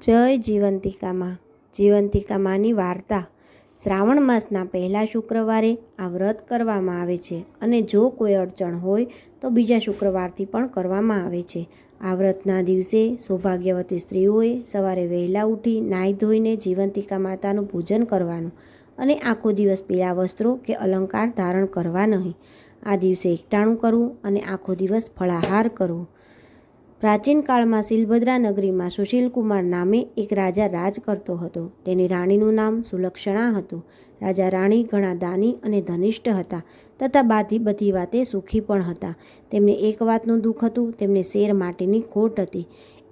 જય જીવંતિકામાં. જીવંતિકામાંની વાર્તા. શ્રાવણ માસના પહેલા શુક્રવારે આ વ્રત કરવામાં આવે છે અને જો કોઈ અડચણ હોય તો બીજા શુક્રવારથી પણ કરવામાં આવે છે. આ વ્રતના દિવસે સૌભાગ્યવતી સ્ત્રીઓએ સવારે વહેલા ઉઠી નાહી ધોઈને જીવંતિકા માતાનું પૂજન કરવાનું અને આખો દિવસ પીળા વસ્ત્રો કે અલંકાર ધારણ કરવા નહીં. આ દિવસે એકટાણું કરવું અને આખો દિવસ ફળાહાર કરવો. પ્રાચીન કાળમાં શિલભદ્રા નગરીમાં સુશીલકુમાર નામે એક રાજા રાજ કરતો હતો. તેની રાણીનું નામ સુલક્ષણા હતું. રાજા રાણી ઘણા દાની અને ધનિષ્ઠ હતા તથા બાધી બધી વાતે સુખી પણ હતા. તેમને એક વાતનું દુઃખ હતું, તેમને શેર માટેની ખોટ હતી.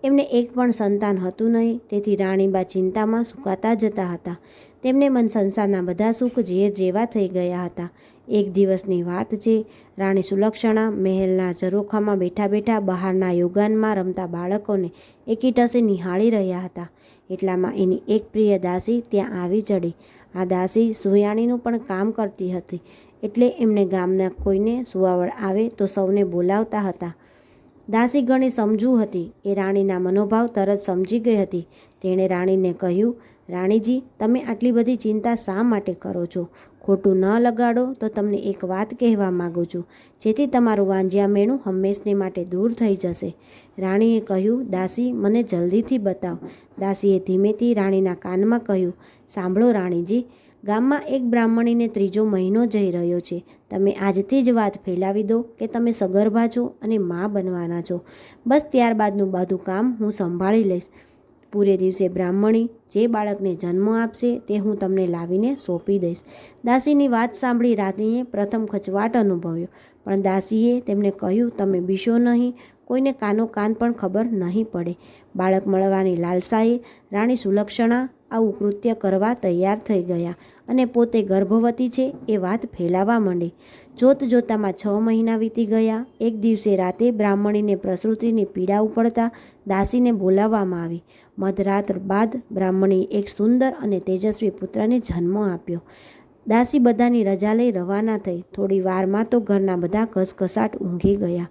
એમને એક પણ સંતાન હતું નહીં, તેથી રાણીબા ચિંતામાં સુકાતા જતા હતા. તેમને મન સંસારના બધા સુખ ઝેર જેવા થઈ ગયા હતા. એક દિવસની વાત છે. રાણી સુલક્ષણા મહેલના ઝરોખામાં બેઠા બેઠા બહારના યોગાનમાં રમતા બાળકોને એકીટસે નિહાળી રહ્યા હતા. એટલામાં એની એક પ્રિય દાસી ત્યાં આવી ચડી. આ દાસી સુયાણીનું પણ કામ કરતી હતી. એટલે એમણે ગામના કોઈને સુવાવડ આવે તો સૌને બોલાવતા હતા. દાસી ઘણી સમજુ હતી. એ રાણીના મનોભાવ તરત સમજી ગઈ હતી. તેણે રાણીને કહ્યું રાણીજી, તમે આટલી બધી ચિંતા શા માટે કરો છો? ખોટું ન લગાડો તો તમને એક વાત કહેવા માગું છું. જેથી તમારું વાંજ્યા મેણું હંમેશને માટે દૂર થઈ જશે. રાણીએ કહ્યું, દાસી, મને જલ્દીથી બતાવ. દાસીએ ધીમેથી રાણીના કાનમાં કહ્યું, સાંભળો રાણીજી, ગામમાં એક બ્રાહ્મણીને ત્રીજો મહિનો જઈ રહ્યો છે. તમે આજથી જ વાત ફેલાવી દો કે તમે સગર્ભા છો અને મા બનવાના છો. બસ ત્યારબાદનું બધું કામ હું સંભાળી લઈશ. પૂરે દિવસે બ્રાહ્મણી જે બાળકને જન્મ આપશે તે હું તમને લાવીને સોંપી દઈશ. દાસીની વાત સાંભળી રાણીએ પ્રથમ ખચવાટ અનુભવ્યો, પણ દાસીએ તેમને કહ્યું, તમે બીશો નહીં, કોઈને કાનો કાન પણ ખબર નહીં પડે. બાળક મળવાની લાલસાએ રાણી સુલક્ષણા આવું કૃત્ય કરવા તૈયાર થઈ ગયા. અને પોતે ગર્ભવતી છે એ વાત ફેલાવા માંડી. જોત જોતામાં છ મહિના વીતી ગયા. એક દિવસે રાતે બ્રાહ્મણીને પ્રસૂતિની પીડા ઉપડતા દાસીને બોલાવવામાં આવી. મધરાત બાદ બ્રાહ્મણીએ એક સુંદર અને તેજસ્વી પુત્રને જન્મ આપ્યો. દાસી બધાની રજા લઈ રવાના થઈ. થોડી વારમાં તો ઘરના બધા ઘસઘસાટ ઊંઘી ગયા.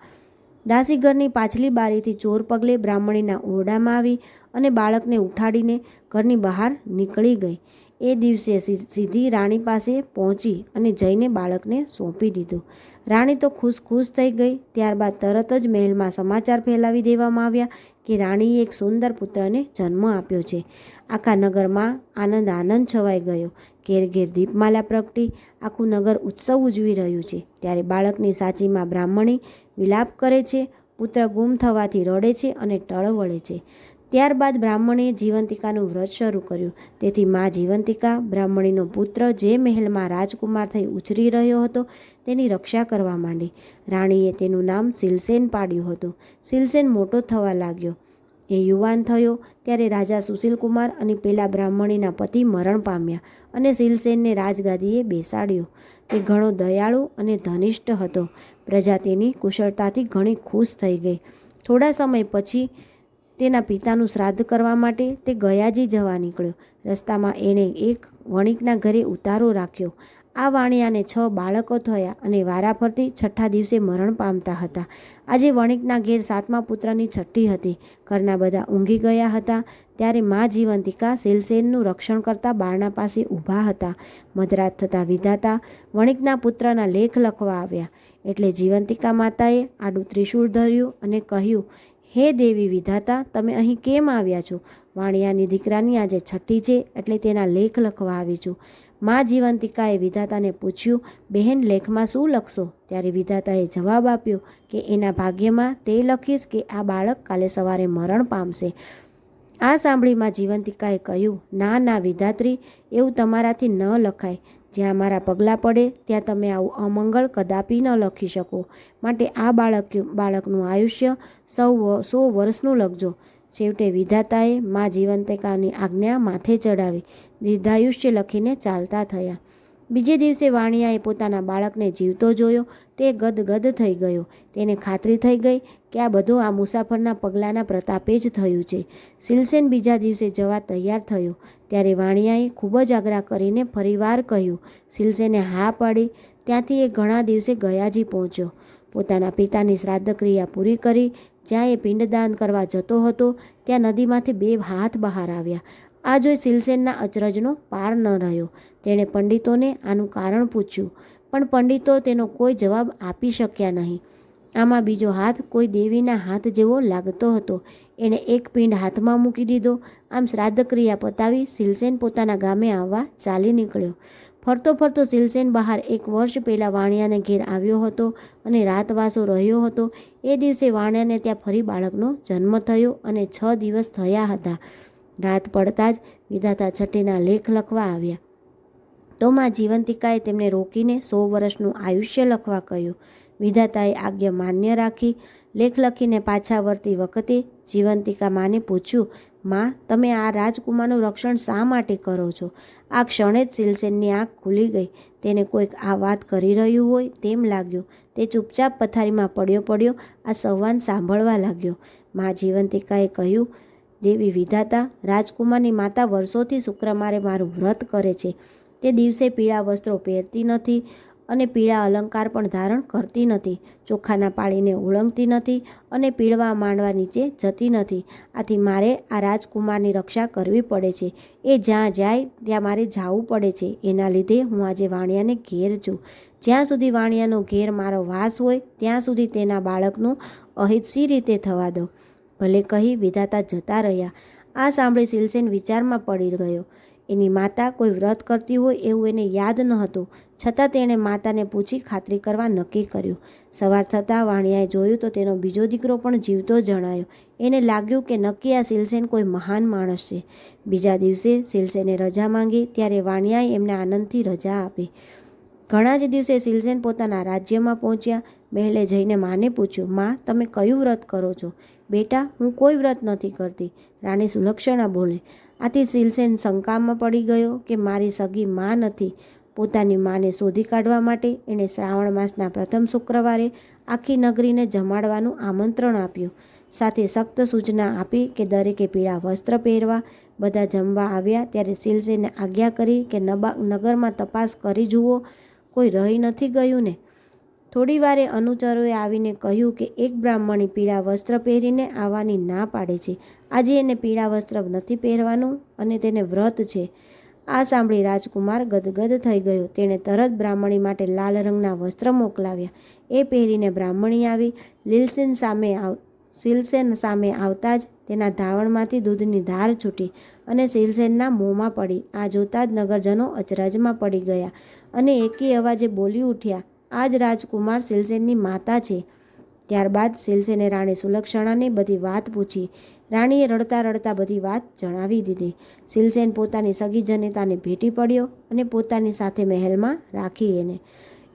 દાસી ઘરની પાછલી બારીથી ચોર પગલે બ્રાહ્મણીના ઓરડામાં આવી અને બાળકને ઉઠાડીને ઘરની બહાર નીકળી ગઈ. એ દિવસે સીધી રાણી પાસે પહોંચી અને જઈને બાળકને સોંપી દીધું. રાણી તો ખુશ ખુશ થઈ ગઈ. ત્યારબાદ તરત જ મહેલમાં સમાચાર ફેલાવી દેવામાં આવ્યા કે રાણીએ એક સુંદર પુત્રને જન્મ આપ્યો છે. આખા નગરમાં આનંદ આનંદ છવાઈ ગયો. ઘેર ઘેર દીપમાલા પ્રગટી. આખું નગર ઉત્સવ ઉજવી રહ્યું છે. ત્યારે બાળકની સાચીમાં બ્રાહ્મણી વિલાપ કરે છે, પુત્ર ગુમ થવાથી રડે છે અને ટળવળે છે. ત્યારબાદ બ્રાહ્મણે જીવંતિકાનું વ્રત શરૂ કર્યું. તેથી મા જીવંતિકા બ્રાહ્મણીનો પુત્ર જે મહેલમાં રાજકુમાર થઈ ઉછરી રહ્યો હતો તેની રક્ષા કરવા માંડી. રાણીએ તેનું નામ સિલસેન પાડ્યું હતું. સિલસેન મોટો થવા લાગ્યો. એ યુવાન થયો ત્યારે રાજા સુશીલકુમાર અને પેલા બ્રાહ્મણીના પતિ મરણ પામ્યા અને સિલસેનને રાજગાદીએ બેસાડ્યો. તે ઘણો દયાળુ અને ધનિષ્ઠ હતો. પ્રજા તેની કુશળતાથી ઘણી ખુશ થઈ ગઈ. થોડા સમય પછી તેના પિતાનું શ્રાદ્ધ કરવા માટે તે ગયાજી જવા નીકળ્યો. રસ્તામાં એણે એક વણિકના ઘરે ઉતારો રાખ્યો. આ વાણિયાને છ બાળકો થયા અને વારાફરતી છઠ્ઠા દિવસે મરણ પામતા હતા. આજે વણિકના ઘેર સાતમા પુત્રની છઠ્ઠી હતી. ઘરના બધા ઊંઘી ગયા હતા. ત્યારે મા જીવંતિકા સેલસેનનું રક્ષણ કરતા બારણા પાસે ઊભા હતા. મધરાત થતાં વિધાતા વણિકના પુત્રના લેખ લખવા આવ્યા. એટલે જીવંતિકા માતાએ આડું ત્રિશૂળ ધર્યું અને કહ્યું હે દેવી વિધાતા, તમે અહીં કેમ આવ્યા છો? વાણિયાની દીકરાની આજે છઠ્ઠી છે, એટલે તેના લેખ લખવા આવી છું. મા જીવંતિકાએ વિધાતાને પૂછ્યું, બહેન, લેખમાં શું લખશો? ત્યારે વિધાતાએ જવાબ આપ્યો કે, એના ભાગ્યમાં તે લખીશ કે આ બાળક કાલે સવારે મરણ પામશે. આ સાંભળીમાં જીવંતિકાએ કહ્યું, ના ના વિધાત્રી, એવું તમારાથી ન લખાય. જ્યાં મારા પગલાં પડે, ત્યાં તમે આવું અમંગળ કદાપી ન લખી શકો. માટે આ બાળક, બાળકનું આયુષ્ય સૌ સો વર્ષનું લખજો. છેવટે વિધાતાએ મા જીવંતિકાની આજ્ઞા માથે ચડાવી. દીર્ઘાયુષ્ય લખીને ચાલતા થયા. બીજે દિવસે વાણિયાએ પોતાના બાળકને જીવતો જોયો. તે ગદગદ થઈ ગયો. તેને ખાતરી થઈ ગઈ કે આ બધું આ મુસાફરના પગલાંના પ્રતાપે જ થયું છે. સિલસેન બીજા દિવસે જવા તૈયાર થયો. ત્યારે વાણિયાએ ખૂબ જ આગ્રહ કરીને ફરીવાર કહ્યું, સિલસેને હા પાડી. ત્યાંથી એ ઘણા દિવસે ગયાજી પહોંચ્યો. પોતાના પિતાની શ્રાદ્ધ ક્રિયા પૂરી કરી, જ્યાં એ પિંડદાન કરવા જતો હતો, ત્યાં નદીમાંથી બે હાથ બહાર આવ્યા. આ જોઈ સિલસેનના અચરજનો પાર ન રહ્યો. તેણે પંડિતોને આનું કારણ પૂછ્યું, પણ પંડિતો તેનો કોઈ જવાબ આપી શક્યા નહીં. આમાં બીજો હાથ કોઈ દેવીના હાથ જેવો લાગતો હતો. એણે એક પિંડ હાથમાં મૂકી દીધો. આમ શ્રાદ્ધ ક્રિયા પતાવી સિલસેન પોતાના ગામે આવવા ચાલી નીકળ્યો. ફરતો ફરતો સિલસેન બહાર એક વર્ષ પહેલાં વાણિયાને ઘેર આવ્યો હતો અને રાતવાસો રહ્યો હતો. એ દિવસે વાણિયાને ત્યાં ફરી બાળકનો જન્મ થયો અને છ દિવસ થયા હતા. રાત પડતા જ વિધાતા છઠ્ઠીના લેખ લખવા આવ્યા. તો માં જીવંતિકાએ તેમને રોકીને સો વર્ષનું આયુષ્ય લખવા કહ્યું. વિધાતાએ આજ્ઞા માન્ય રાખી. લેખ લખીને પાછા વળતી વખતે જીવંતિકા માને પૂછ્યું, માં, તમે આ રાજકુમારનું રક્ષણ શા માટે કરો છો? આ ક્ષણે જ સિલસેનની આંખ ખુલી ગઈ. તેને કોઈક આ વાત કરી રહ્યું હોય તેમ લાગ્યું. તે ચૂપચાપ પથારીમાં પડ્યો પડ્યો, આ સંવાદ સાંભળવા લાગ્યો. માં જીવંતિકાએ કહ્યું, દેવી વિધાતા, રાજકુમારની માતા વર્ષોથી શુક્રવારે મારું વ્રત કરે છે. તે દિવસે પીળા વસ્ત્રો પહેરતી નથી. અને પીળા અલંકાર પણ ધારણ કરતી નથી. ચોખાના પાળીને ઓળંગતી નથી અને પીળવા માંડવા નીચે જતી નથી. આથી મારે આ રાજકુમારની રક્ષા કરવી પડે છે. એ જ્યાં જાય, ત્યાં મારે જવું પડે છે. એના લીધે હું આજે વાણિયાને ઘેર છું. જ્યાં સુધી વાણિયાનો ઘેર મારો વાસ હોય, ત્યાં સુધી તેના બાળકનું અહિત સી રીતે થવા દો. ભલે કહી વિધાતા જતા રહ્યા. આ સાંભળી સિલસેન વિચારમાં પડી ગયો. એની માતા કોઈ વ્રત કરતી હોય એવું એને યાદ ન હતું. છતાં તેણે માતાને પૂછી ખાતરી કરવા નક્કી કર્યું. સવાર થતાં વાણિયાએ જોયું તો તેનો બીજો દીકરો પણ જીવતો જણાયો. એને લાગ્યું કે નક્કી આ સિલસેન કોઈ મહાન માણસ છે. બીજા દિવસે સિલસેને રજા માંગી ત્યારે વાણિયાએ એમને આનંદથી રજા આપી. ઘણા જ દિવસે સિલસેન પોતાના રાજ્યમાં પહોંચ્યા. મહેલે જઈને માને પૂછ્યું, માં, તમે કયું વ્રત કરો છો? બેટા, હું કોઈ વ્રત નથી કરતી. રાણી સુલક્ષણા બોલે આથી શિલસેન શંકામાં પડી ગયો કે મારી સગી માં નથી. પોતાની માને શોધી કાઢવા માટે એણે શ્રાવણ માસના પ્રથમ શુક્રવારે આખી નગરીને જમાડવાનું આમંત્રણ આપ્યું. સાથે સખ્ત સૂચના આપી કે દરેકે પીળા વસ્ત્ર પહેરવા, બધા જમવા આવ્યા ત્યારે શિલસેને આજ્ઞા કરી કે નબા નગરમાં તપાસ કરી જુઓ. કોઈ રહી નથી ગયું ને? થોડી વારે અનુચરોએ આવીને કહ્યું કે એક બ્રાહ્મણી પીળા વસ્ત્ર પહેરીને આવવાની ના પાડે છે. આજે એને પીળા વસ્ત્ર નથી પહેરવાનું અને તેને વ્રત છે. આ સાંભળી રાજકુમાર ગદગદ થઈ ગયો. તેણે તરત બ્રાહ્મણી માટે લાલ રંગના વસ્ત્ર મોકલાવ્યા. એ પહેરીને બ્રાહ્મણી આવી. લીલસેન સામે આવ, સિલસેન સામે આવતા જ તેના ધાવણમાંથી દૂધની ધાર છૂટી અને સિલસેનના મોંમાં પડી. આ જોતાં જ નગરજનો અચરજમાં પડી ગયા અને એકી અવાજે બોલી ઉઠ્યા આ જ રાજકુમાર સિલસેનની માતા છે. ત્યારબાદ સિલસેને રાણી સુલક્ષણાને બધી વાત પૂછી, રાણીએ રડતા રડતા બધી વાત જણાવી દીધી. સિલસેન પોતાની સગી જનેતાને ભેટી પડ્યો અને પોતાની સાથે મહેલમાં રાખી એને.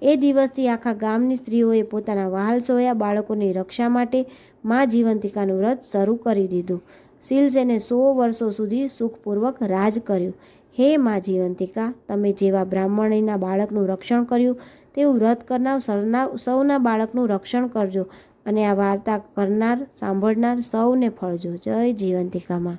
એ દિવસથી આખા ગામની સ્ત્રીઓએ પોતાના વહાલ સોયા બાળકોની રક્ષા માટે મા જીવંતિકાનું વ્રત શરૂ કરી દીધું. સિલસેને સો વર્ષો સુધી સુખપૂર્વક રાજ કર્યું. હે મા જીવંતિકા, તમે જેવા બ્રાહ્મણીના બાળકનું રક્ષણ કર્યું તેવું વ્રત કરનાર સરનાર સૌના બાળકનું રક્ષણ કરજો અને આ વાર્તા કરનાર, સાંભળનાર સૌને ફળજો. જય જીવંતિકામાં.